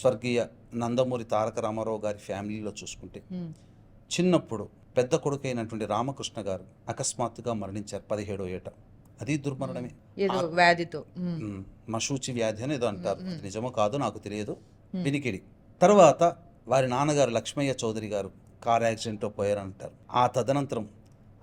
స్వర్గీయ నందమూరి తారక రామారావు గారి ఫ్యామిలీలో చూసుకుంటే చిన్నప్పుడు పెద్ద కొడుకైనటువంటి రామకృష్ణ గారు అకస్మాత్తుగా మరణించారు పదిహేడో ఏట. అది దుర్మరణమే. వ్యాధితో. మశూచి వ్యాధి అని ఏదో అంటారు. నిజమో కాదో నాకు తెలియదు. వినికిడి తర్వాత వారి నాన్నగారు లక్ష్మయ్య చౌదరి గారు కార్ యాక్సిడెంట్లో పోయారంటారు. ఆ తదనంతరం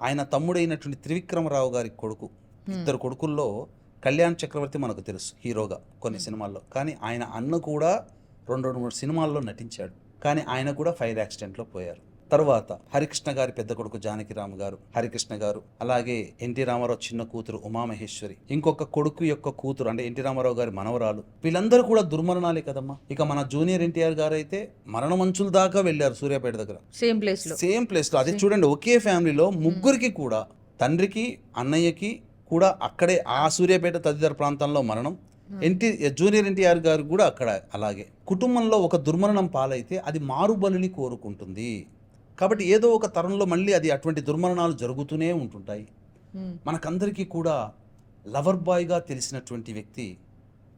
ఆయన తమ్ముడైనటువంటి త్రివిక్రమరావు గారి కొడుకు ఇద్దరు కొడుకుల్లో కళ్యాణ్ చక్రవర్తి మనకు తెలుసు హీరోగా కొన్ని సినిమాల్లో. కానీ ఆయన అన్న కూడా రెండు రెండు మూడు సినిమాల్లో నటించాడు. కానీ ఆయన కూడా ఫైర్ యాక్సిడెంట్లో పోయారు. తర్వాత హరికృష్ణ గారి పెద్ద కొడుకు జానకిరామ్ గారు హరికృష్ణ గారు అలాగే ఎన్టీ రామారావు చిన్న కూతురు ఉమామహేశ్వరి ఇంకొక కొడుకు యొక్క కూతురు అంటే ఎన్టీ రామారావు గారి మనవరాలు వీళ్ళందరూ కూడా దుర్మరణాలే కదమ్మా. ఇక మన జూనియర్ ఎన్టీఆర్ గారు అయితే మరణ మంచుల దాకా వెళ్ళారు సూర్యాపేట దగ్గర. సేమ్ ప్లేస్లో. సేమ్ ప్లేస్లో. అదే చూడండి ఒకే ఫ్యామిలీలో ముగ్గురికి కూడా తండ్రికి అన్నయ్యకి కూడా అక్కడే ఆ సూర్యాపేట తదితర ప్రాంతంలో మరణం ఎన్టీ జూనియర్ ఎన్టీఆర్ గారు కూడా అక్కడ అలాగే. కుటుంబంలో ఒక దుర్మరణం పాలైతే అది మారుబలిని కోరుకుంటుంది. కాబట్టి ఏదో ఒక తరంలో మళ్ళీ అది అటువంటి దుర్మరణాలు జరుగుతూనే ఉంటుంటాయి. మనకందరికీ కూడా లవర్ బాయ్గా తెలిసినటువంటి వ్యక్తి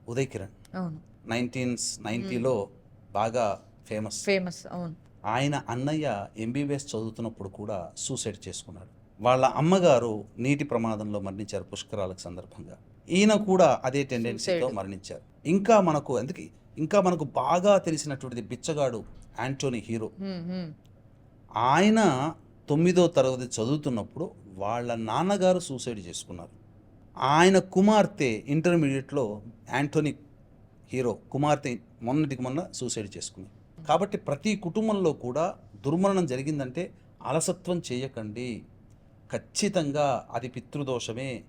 ఉదయ్ కిరణ్. అవును. నైన్టీన్ నైన్టీలో బాగా ఫేమస్. ఫేమస్ అవును. ఆయన అన్నయ్య ఎంబీబీఎస్ చదువుతున్నప్పుడు కూడా సూసైడ్ చేసుకున్నాడు. వాళ్ళ అమ్మగారు నీటి ప్రమాదంలో మరణించారు పుష్కరాలకు సందర్భంగా. ఈయన కూడా అదే టెండెన్సీతో. మరణించారు. ఇంకా మనకు అందుకే ఇంకా మనకు బాగా తెలిసినటువంటిది బిచ్చగాడు యాంటోనీ హీరో. ఆయన తొమ్మిదో తరగతి చదువుతున్నప్పుడు వాళ్ళ నాన్నగారు సూసైడ్ చేసుకున్నారు. ఆయన కుమార్తె ఇంటర్మీడియట్లో యాంటోనీ హీరో కుమార్తె మొన్నటికి మొన్న సూసైడ్ చేసుకున్నారు కాబట్టి ప్రతి కుటుంబంలో కూడా దుర్మరణం జరిగిందంటే అలసత్వం చేయకండి. ఖచ్చితంగా అది పితృదోషమే.